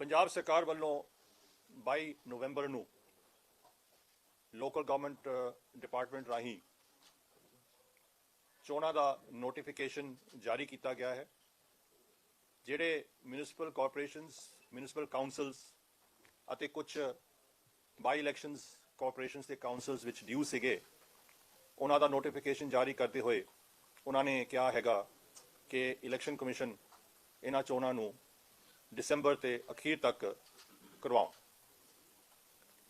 ਪੰਜਾਬ ਸਰਕਾਰ ਵੱਲੋਂ 22 ਨਵੰਬਰ ਨੂੰ ਲੋਕਲ ਗਵਰਨਮੈਂਟ ਡਿਪਾਰਟਮੈਂਟ ਰਾਹੀਂ ਚੋਣਾਂ ਦਾ ਨੋਟੀਫਿਕੇਸ਼ਨ ਜਾਰੀ ਕੀਤਾ ਗਿਆ ਹੈ, ਜਿਹੜੇ ਮਿਊਨਿਸਪਲ ਕਾਰਪੋਰੇਸ਼ਨਸ ਮਿਊਨਿਸਪਲ ਕਾਉਂਸਲਸ ਅਤੇ ਕੁਝ ਬਾਈ ਇਲੈਕਸ਼ਨਸ ਕਾਰਪੋਰੇਸ਼ਨਸ ਦੇ ਕਾਉਂਸਲਸ ਵਿੱਚ ਡਿਊ ਸੀਗੇ ਉਹਨਾਂ ਦਾ ਨੋਟੀਫਿਕੇਸ਼ਨ ਜਾਰੀ ਕਰਦੇ ਹੋਏ ਉਹਨਾਂ ਨੇ ਕਿਹਾ ਹੈਗਾ ਕਿ ਇਲੈਕਸ਼ਨ ਕਮਿਸ਼ਨ ਇਹਨਾਂ ਚੋਣਾਂ ਨੂੰ ਦਸੰਬਰ ਤੇ ਅਖੀਰ ਤੱਕ ਕਰਵਾਉਣ।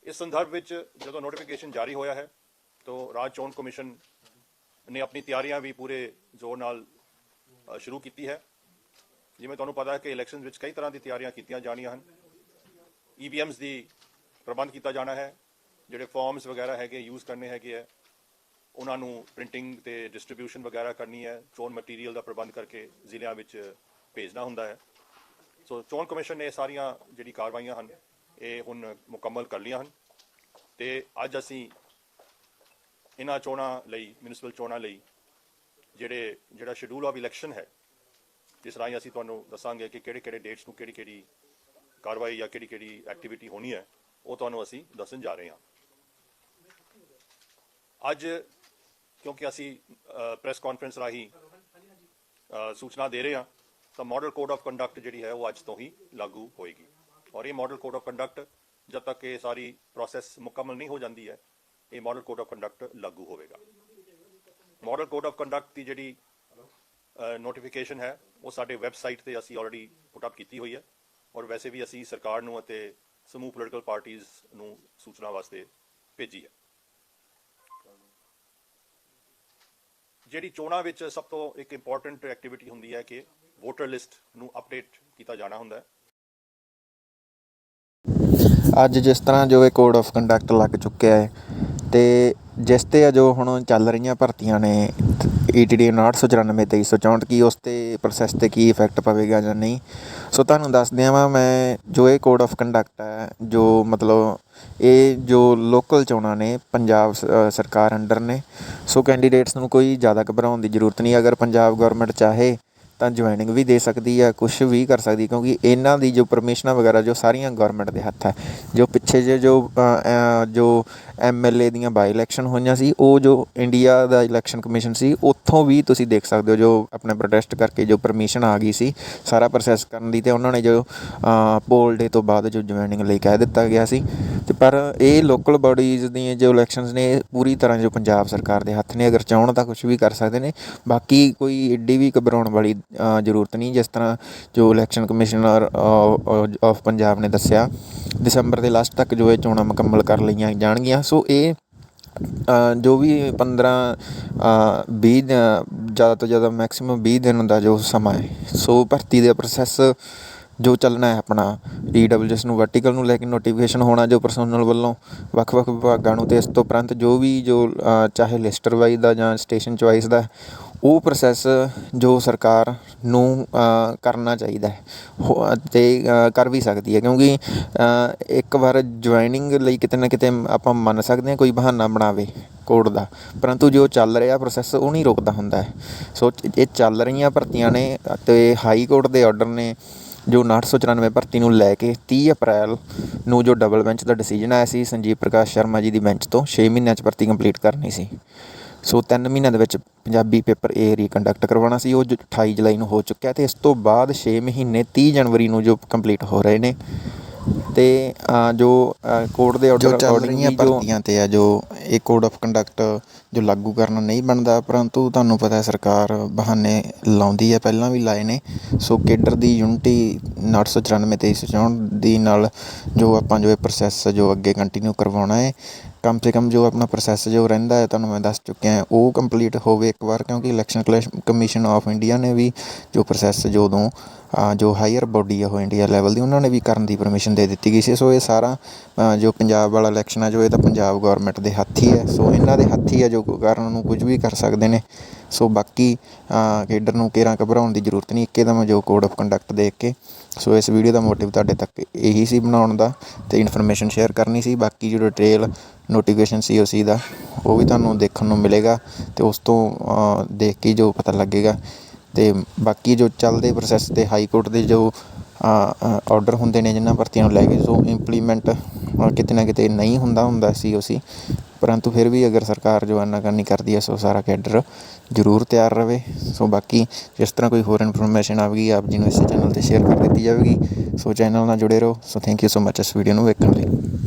ਇਸ ਸੰਦਰਭ ਵਿੱਚ ਜਦੋਂ ਨੋਟੀਫਿਕੇਸ਼ਨ ਜਾਰੀ ਹੋਇਆ ਹੈ, ਤਾਂ ਰਾਜ ਚੋਣ ਕਮਿਸ਼ਨ ਨੇ ਆਪਣੀ ਤਿਆਰੀਆਂ ਵੀ ਪੂਰੇ ਜ਼ੋਰ ਨਾਲ ਸ਼ੁਰੂ ਕੀਤੀ ਹੈ। ਜਿਵੇਂ ਤੁਹਾਨੂੰ ਪਤਾ ਹੈ ਕਿ ਇਲੈਕਸ਼ਨ ਵਿੱਚ ਕਈ ਤਰ੍ਹਾਂ ਦੀ ਤਿਆਰੀਆਂ ਕੀਤੀਆਂ ਜਾਣੀਆਂ ਹਨ। ਈਵੀਐਮਸ ਦੀ ਪ੍ਰਬੰਧ ਕੀਤਾ ਜਾਣਾ ਹੈ, ਜਿਹੜੇ ਫਾਰਮਸ ਵਗੈਰਾ ਹੈਗੇ ਯੂਜ਼ ਕਰਨੇ ਹੈਗੇ ਹੈ। ਉਹਨਾਂ ਨੂੰ ਪ੍ਰਿੰਟਿੰਗ ਤੇ ਡਿਸਟ੍ਰੀਬਿਊਸ਼ਨ ਵਗੈਰਾ ਕਰਨੀ ਹੈ, ਚੋਣ ਮਟੀਰੀਅਲ ਦਾ ਪ੍ਰਬੰਧ ਕਰਕੇ ਜ਼ਿਲ੍ਹਿਆਂ ਵਿੱਚ ਭੇਜਣਾ ਹੁੰਦਾ ਹੈ। ਸੋ ਚੋਣ ਕਮਿਸ਼ਨ ਨੇ ਇਹ ਸਾਰੀਆਂ ਜਿਹੜੀ ਕਾਰਵਾਈਆਂ ਹਨ, ਇਹ ਹੁਣ ਮੁਕੰਮਲ ਕਰ ਲਈਆਂ ਹਨ। ਤੇ ਅੱਜ ਅਸੀਂ ਇਹਨਾਂ ਚੋਣਾਂ ਲਈ ਮਿਊਨਿਸਪਲ ਚੋਣਾਂ ਲਈ ਜਿਹੜੇ, ਜਿਹੜਾ ਸ਼ਡਿਊਲ ਆਫ ਇਲੈਕਸ਼ਨ ਹੈ, ਜਿਸ ਰਾਹੀਂ ਅਸੀਂ ਤੁਹਾਨੂੰ ਦੱਸਾਂਗੇ ਕਿ ਕਿਹੜੇ ਕਿਹੜੇ ਡੇਟਸ ਨੂੰ ਕਿਹੜੀ ਕਿਹੜੀ ਕਾਰਵਾਈ ਜਾਂ ਕਿਹੜੀ ਕਿਹੜੀ ਐਕਟੀਵਿਟੀ ਹੋਣੀ ਹੈ, ਉਹ ਤੁਹਾਨੂੰ ਅਸੀਂ ਦੱਸਣ ਜਾ ਰਹੇ ਹਾਂ। ਅੱਜ ਕਿਉਂਕਿ ਅਸੀਂ ਪ੍ਰੈਸ ਕਾਨਫਰੰਸ ਰਾਹੀਂ ਸੂਚਨਾ ਦੇ ਰਹੇ ਹਾਂ, ਤਾਂ ਮਾਡਲ ਕੋਡ ਆਫ ਕੰਡਕਟ ਜਿਹੜੀ ਹੈ ਉਹ ਅੱਜ ਤੋਂ ਹੀ ਲਾਗੂ ਹੋਏਗੀ। ਔਰ ਇਹ ਮਾਡਲ ਕੋਡ ਆਫ ਕੰਡਕਟ ਜਦ ਤੱਕ ਇਹ ਸਾਰੀ ਪ੍ਰੋਸੈਸ ਮੁਕੰਮਲ ਨਹੀਂ ਹੋ ਜਾਂਦੀ ਹੈ, ਇਹ ਮਾਡਲ ਕੋਡ ਆਫ ਕੰਡਕਟ ਲਾਗੂ ਹੋਵੇਗਾ। ਮਾਡਲ ਕੋਡ ਆਫ ਕੰਡਕਟ ਦੀ ਜਿਹੜੀ ਨੋਟੀਫਿਕੇਸ਼ਨ ਹੈ, ਉਹ ਸਾਡੇ ਵੈਬਸਾਈਟ ਤੇ ਅਸੀਂ ਆਲਰੇਡੀ ਪੁੱਟ ਅਪ ਕੀਤੀ ਹੋਈ ਹੈ। ਔਰ ਵੈਸੇ ਵੀ ਅਸੀਂ ਸਰਕਾਰ ਨੂੰ ਅਤੇ ਸਮੂਹ ਪੋਲੀਟੀਕਲ ਪਾਰਟੀਆਂ ਨੂੰ ਸੂਚਨਾ ਵਾਸਤੇ ਭੇਜੀ ਹੈ। ਜਿਹੜੀ ਚੋਣਾਂ ਵਿੱਚ ਸਭ ਤੋਂ ਇੱਕ ਇੰਪੋਰਟੈਂਟ ਐਕਟੀਵਿਟੀ ਹੁੰਦੀ ਹੈ ਕਿ ਵੋਟਰ ਲਿਸਟ ਨੂੰ ਅਪਡੇਟ ਕੀਤਾ ਜਾਣਾ ਹੁੰਦਾ ਹੈ। ਅੱਜ ਜਿਸ ਤਰ੍ਹਾਂ ਜੋ ਇਹ ਕੋਡ ਆਫ ਕੰਡਕਟ ਲੱਗ ਚੁੱਕਿਆ ਹੈ ਤੇ ਜਿਸ ਤੇ ਜੋ ਹੁਣ ਚੱਲ ਰਹੀਆਂ ਭਰਤੀਆਂ ਨੇ ਈਟੀਡੀ 994 2364 ਕੀ ਉਸ ਤੇ ਪ੍ਰੋਸੈਸ ਤੇ ਕੀ ਇਫੈਕਟ ਪਵੇਗਾ ਜਾਂ ਨਹੀਂ ਸੋ ਤੁਹਾਨੂੰ ਦੱਸ ਦਿਆਂ ਮੈਂ ਜੋ ਇਹ ਕੋਡ ਆਫ ਕੰਡਕਟ ਹੈ, ਜੋ ਮਤਲਬ ਇਹ ਜੋ ਲੋਕਲ ਚੋਣਾਂ ਨੇ, ਪੰਜਾਬ ਸ- ਸਰਕਾਰ ਅੰਡਰ ਨੇ, ਸੋ ਕੈਂਡੀਡੇਟਸ ਨੂੰ ਕੋਈ ਜ਼ਿਆਦਾ ਘਬਰਾਉਣ ਦੀ ਜ਼ਰੂਰਤ ਨਹੀਂ, ਅਗਰ ਪੰਜਾਬ ਗਵਰਨਮੈਂਟ ਚਾਹੇ ਤਾਂ ਜੁਆਇਨਿੰਗ ਵੀ ਦੇ ਸਕਦੀ ਹੈ ਕੁਝ ਵੀ ਕਰ ਸਕਦੀ ਕਿਉਂਕਿ ਇਹਨਾਂ ਦੀ ਜੋ ਪਰਮਿਸ਼ਨਾਂ ਵਗੈਰਾ ਜੋ ਸਾਰੀਆਂ ਗਵਰਨਮੈਂਟ ਦੇ ਹੱਥ ਹੈ ਜੋ ਪਿੱਛੇ ਜੇ ਜੋ ਅ, ਅ, ਜੋ ਐਮਐਲਏ ਦੀਆਂ ਬਾਈ ਇਲੈਕਸ਼ਨ ਹੋਈਆਂ ਸੀ ਉਹ ਜੋ ਇੰਡੀਆ ਦਾ ਇਲੈਕਸ਼ਨ ਕਮਿਸ਼ਨ ਸੀ ਉੱਥੋਂ ਵੀ ਤੁਸੀਂ ਦੇਖ ਸਕਦੇ ਹੋ ਜੋ ਆਪਣੇ ਪ੍ਰੋਟੈਸਟ ਕਰਕੇ ਜੋ ਪਰਮਿਸ਼ਨ ਆ ਗਈ ਸੀ ਸਾਰਾ ਪ੍ਰੋਸੈਸ ਕਰਨ ਦੀ ਤੇ ਉਹਨਾਂ ਨੇ ਜੋ ਪੋਲ ਡੇ ਤੋਂ ਬਾਅਦ ਜੋ ਜੁਆਇਨਿੰਗ ਲਈ ਕਹਿ ਦਿੱਤਾ ਗਿਆ ਸੀ। ਤੇ ਪਰ ਇਹ ਲੋਕਲ ਬਾਡੀਜ਼ ਦੀਆਂ ਜੋ ਇਲੈਕਸ਼ਨਸ ਨੇ ਪੂਰੀ ਤਰ੍ਹਾਂ ਜੋ ਪੰਜਾਬ ਸਰਕਾਰ ਦੇ ਹੱਥ ਨੇ ਅਗਰ ਚਾਹਣ ਤਾਂ ਕੁਝ ਵੀ ਕਰ ਸਕਦੇ ਨੇ। ਬਾਕੀ ਕੋਈ ਏਡੀ ਵੀ ਘਬਰਾਉਣ ਵਾਲੀ ਜ਼ਰੂਰਤ ਨਹੀਂ ਜਿਸ ਤਰ੍ਹਾਂ ਜੋ ਇਲੈਕਸ਼ਨ ਕਮਿਸ਼ਨਰ ਆਫ ਪੰਜਾਬ ਨੇ ਦੱਸਿਆ ਦਸੰਬਰ ਦੇ ਲਾਸਟ ਤੱਕ ਜੋ ਇਹ ਚੋਣਾਂ ਮੁਕੰਮਲ ਕਰ ਲਈਆਂ ਜਾਣਗੀਆਂ। ਸੋ ਇਹ ਜੋ ਵੀ 15 ਅ, 20 ਜ਼ਿਆਦਾ ਤੋਂ ਜ਼ਿਆਦਾ ਮੈਕਸਿਮਮ 20 ਦਿਨ ਦਾ ਜੋ ਸਮਾਂ ਹੈ ਸੋ ਭਰਤੀ ਦਾ ਪ੍ਰੋਸੈਸ ਜੋ ਚੱਲਣਾ ਹੈ ਆਪਣਾ ਈਡਬਲਯੂਐਸ ਨੂੰ ਵਰਟੀਕਲ ਨੂੰ ਲੈ ਕੇ ਨੋਟੀਫਿਕੇਸ਼ਨ ਹੋਣਾ ਜੋ ਪਰਸੋਨਲ ਵੱਲੋਂ ਵੱਖ-ਵੱਖ ਵਿਭਾਗਾਂ ਨੂੰ ਤੇ ਇਸ ਤੋਂ ਉਪਰੰਤ ਜੋ ਵੀ ਜੋ ਚਾਹੇ ਲਿਸਟਰ ਵਾਈਜ਼ ਦਾ ਜਾਂ ਸਟੇਸ਼ਨ ਚੁਆਇਸ ਦਾ, ਉਹ ਪ੍ਰੋਸੈਸ ਜੋ ਸਰਕਾਰ ਨੂੰ ਕਰਨਾ ਚਾਹੀਦਾ ਹੈ, ਹੋ- ਤੇ ਕਰ ਵੀ ਸਕਦੀ ਹੈ, ਕਿਉਂਕਿ ਇੱਕ ਵਾਰ ਜੁਆਇਨਿੰਗ ਲਈ ਕਿਤੇ ਨਾ ਕਿਤੇ ਆਪਾਂ ਮੰਨ ਸਕਦੇ ਹਾਂ ਕੋਈ ਬਹਾਨਾ ਬਣਾਵੇ ਕੋਡ ਦਾ, ਪਰੰਤੂ ਜੋ ਚੱਲ ਰਿਹਾ ਪ੍ਰੋਸੈਸ ਉਹ ਨਹੀਂ ਰੁਕਦਾ ਹੁੰਦਾ ਹੈ। ਸੋ ਇਹ ਚੱਲ ਰਹੀਆਂ ਭਰਤੀਆਂ ਨੇ ਤੇ ਹਾਈ ਕੋਰਟ ਦੇ ਆਰਡਰ ਨੇ ਜੋ 994 ਭਰਤੀ ਨੂੰ ਲੈ ਕੇ 30 ਅਪ੍ਰੈਲ ਨੂੰ ਜੋ ਡਬਲ ਬੈਂਚ ਦਾ ਡਿਸੀਜਨ ਆਇਆ ਸੀ, ਸੰਜੀਵ ਪ੍ਰਕਾਸ਼ ਸ਼ਰਮਾ ਜੀ ਦੀ ਬੈਂਚ ਤੋਂ 6 ਮਹੀਨਿਆਂ 'ਚ ਭਰਤੀ ਕੰਪਲੀਟ ਕਰਨੀ ਸੀ। ਸੋ 3 ਮਹੀਨਿਆਂ ਦੇ ਵਿੱਚ ਪੰਜਾਬੀ ਪੇਪਰ ਏ ਰੀਕੰਡਕਟ ਕਰਵਾਉਣਾ ਸੀ, ਉਹ ਜੋ 28 ਜੁਲਾਈ ਨੂੰ ਹੋ ਚੁੱਕਿਆ ਤੇ ਇਸ ਤੋਂ ਬਾਅਦ 6 ਮਹੀਨੇ 30 ਜਨਵਰੀ ਨੂੰ ਜੋ ਕੰਪਲੀਟ ਹੋ ਰਹੇ ਨੇ। ਤੇ ਜੋ ਕੋਰਟ ਦੇ ਆਰਡਰ ਜੋ ਚੱਲ ਅਕੋਰਡਿੰਗ ਰਹੀਆਂ ਜੋ ਤੇ ਆ ਜੋ ਇਹ ਕੋਡ ਆਫ ਕੰਡਕਟ ਜੋ ਲਾਗੂ ਕਰਨਾ ਨਹੀਂ ਬਣਦਾ ਪਰੰਤੂ ਤੁਹਾਨੂੰ ਪਤਾ ਹੈ ਸਰਕਾਰ ਬਹਾਨੇ ਲਾਉਂਦੀ ਹੈ ਪਹਿਲਾਂ ਵੀ ਲਾਏ ਨੇ। ਸੋ ਕੇਡਰ ਦੀ ਯੂਨਿਟੀ 994 ਤੇ 364 ਦੀ ਨਾਲ ਜੋ ਆਪਾਂ ਜੋ ਇਹ ਪ੍ਰੋਸੈਸ ਜੋ ਅੱਗੇ ਕੰਟੀਨਿਊ ਕਰਵਾਉਣਾ ਹੈ ਕਮ ਸੇ ਕਮ ਜੋ ਆਪਣਾ ਪ੍ਰੋਸੈਸ ਜੋ ਰਹਿੰਦਾ ਹੈ ਤੁਹਾਨੂੰ ਮੈਂ ਦੱਸ ਚੁੱਕਿਆ ਉਹ ਕੰਪਲੀਟ ਹੋਵੇ ਇੱਕ ਵਾਰ ਕਿਉਂਕਿ ਇਲੈਕਸ਼ਨ ਕਮਿਸ਼ਨ ਆਫ ਇੰਡੀਆ ਨੇ ਵੀ ਜੋ ਪ੍ਰੋਸੈਸ ਜਦੋਂ ਜੋ ਹਾਇਰ ਬੋਡੀ ਹੈ ਉਹ ਇੰਡੀਆ ਲੈਵਲ ਦੀ ਉਹਨਾਂ ਨੇ ਵੀ ਕਰਨ ਦੀ ਪਰਮਿਸ਼ਨ ਦੇ ਦਿੱਤੀ ਗਈ ਸੀ। ਸੋ ਇਹ ਸਾਰਾ ਜੋ ਪੰਜਾਬ ਵਾਲਾ ਇਲੈਕਸ਼ਨ ਆ ਜੋ ਇਹ ਤਾਂ ਪੰਜਾਬ ਗਵਰਨਮੈਂਟ ਦੇ ਹੱਥ ਹੀ ਹੈ ਸੋ ਇਹਨਾਂ ਦੇ ਹੱਥ ਹੀ ਹੈ ਜੋ ਕਰਨ ਨੂੰ ਕੁਝ ਵੀ ਕਰ ਸਕਦੇ ਨੇ। ਸੋ ਬਾਕੀ ਅ, ਕੇਡਰ ਨੂੰ ਕੇਰਾਂ ਘਬਰਾਉਣ ਦੀ ਜ਼ਰੂਰਤ ਨਹੀਂ ਇੱਕਦਮ ਜੋ ਕੋਡ ਆਫ ਕੰਡਕਟ ਦੇਖ ਕੇ। ਸੋ ਇਸ ਵੀਡੀਓ ਦਾ ਮੋਟਿਵ ਤੁਹਾਡੇ ਤੱਕ ਇਹੀ ਸੀ ਬਣਾਉਣ ਦਾ ਤੇ ਇਨਫੋਰਮੇਸ਼ਨ ਸ਼ੇਅਰ ਕਰਨੀ ਸੀ। ਬਾਕੀ ਜੋ ਡਿਟੇਲ ਨੋਟੀਫਿਕੇਸ਼ਨ ਸੀਓਸੀ ਦਾ, ਉਹ ਵੀ ਤੁਹਾਨੂੰ ਦੇਖਣ ਨੂੰ ਮਿਲੇਗਾ ਤੇ ਉਸ ਤੋਂ ਦੇਖ ਕੇ ਜੋ ਪਤਾ ਲੱਗੇਗਾ। ਤੇ ਬਾਕੀ ਜੋ ਚੱਲਦੇ ਪ੍ਰੋਸੈਸ ਤੇ ਹਾਈ ਕੋਰਟ ਦੇ ਜੋ ਆਰਡਰ ਹੁੰਦੇ ਨੇ ਜਿਨ੍ਹਾਂ ਭਰਤੀਆਂ ਨੂੰ ਲੈ ਕੇ ਸੋ ਇੰਪਲੀਮੈਂਟ ਕਿਤੇ ਨਾ ਕਿਤੇ ਨਹੀਂ ਹੁੰਦਾ ਹੁੰਦਾ ਸੀਓਸੀ ਪਰੰਤੂ ਫਿਰ ਵੀ ਅਗਰ ਸਰਕਾਰ ਜੋ ਆਨਾਕਾਨੀ ਕਰਦੀ ਹੈ, ਸੋ ਸਾਰਾ ਕੈਡਰ ਜ਼ਰੂਰ ਤਿਆਰ ਰਵੇ। ਸੋ ਬਾਕੀ ਜਿਸ ਤਰ੍ਹਾਂ ਕੋਈ ਹੋਰ ਇਨਫੋਰਮੇਸ਼ਨ ਆਵੇਗੀ, ਆਪ ਜੀ ਨੂੰ ਇਸ ਚੈਨਲ ਤੇ ਸ਼ੇਅਰ ਕਰ ਦਿੱਤੀ ਜਾਵੇਗੀ। ਸੋ ਚੈਨਲ ਨਾਲ ਜੁੜੇ ਰਹੋ। So thank you so much ਇਸ ਵੀਡੀਓ ਨੂੰ ਵੇਖਣ ਲਈ।